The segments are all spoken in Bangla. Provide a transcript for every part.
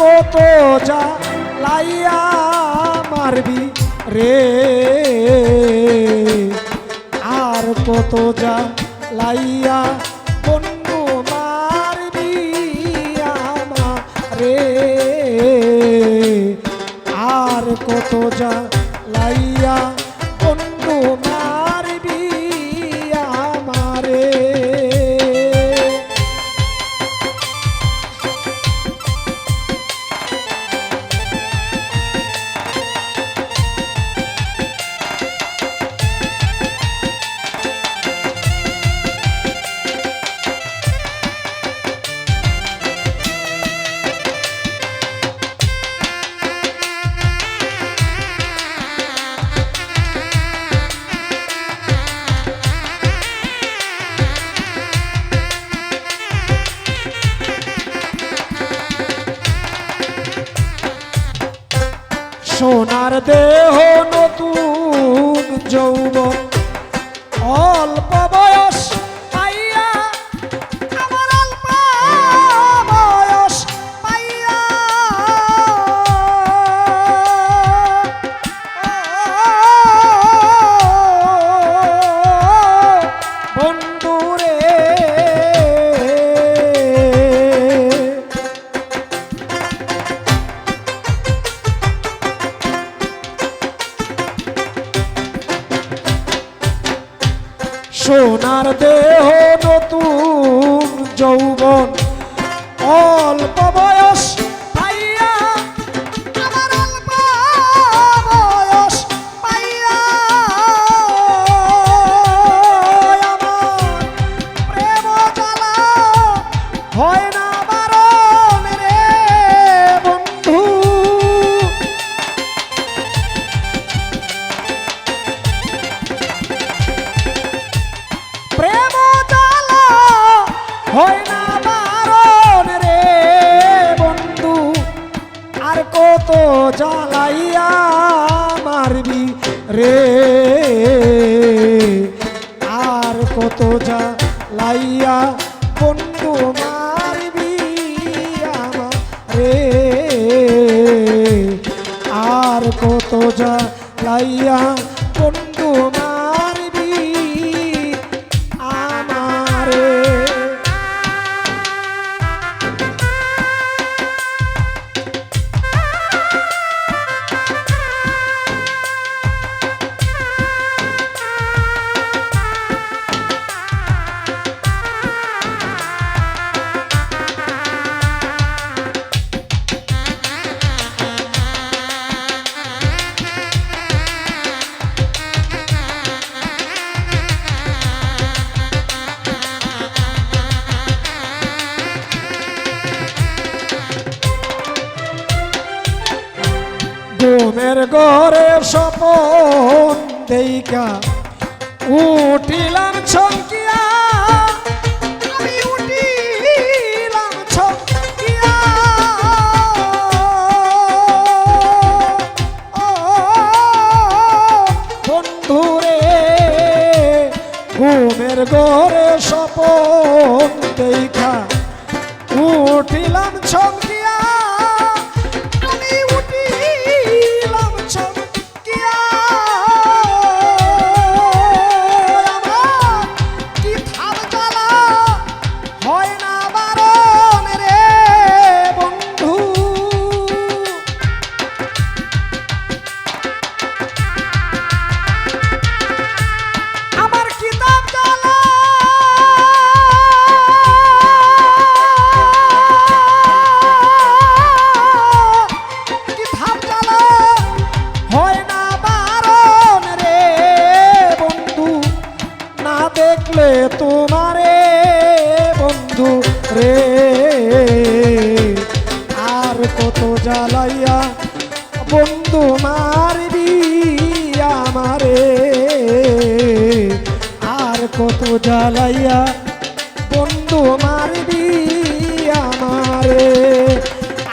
কত যা লাইয়া মারবি রে। আর কত যা লাইয়া বন্ধু মারবি আমা রে। আর কত যা দেহ নতুন যৌবন। সোনার দেহ নতুন যৌবন হয় না বারণ রে বন্ধু, আর কত জ্বালাইয়া মারবি রে? আর কত জ্বালাইয়া বন্ধু মারবি রে? আর কত জ্বালাইয়া ঘুমের ঘরে স্বপন দেইকা উঠিলাম ছঙ্কিয়া। আমি উঠিলাম ছঙ্কিয়া। ঘরে স্বপন দেখা উঠিলাম ছঙ্কিয়া জালাইয়া বন্ধু মারবি আমারে।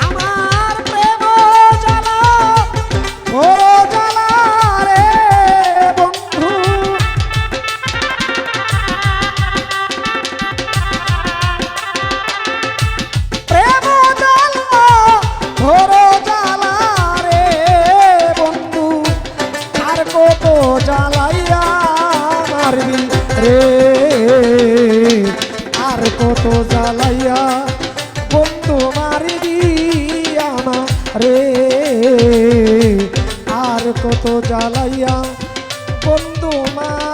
আমার প্রেম জ্বালা, ও রে বন্ধু। প্রেম জ্বালা রে বন্ধু। আর কত জ্বালাইয়া মারবি রে? জ্বালাইয়া বন্ধু মা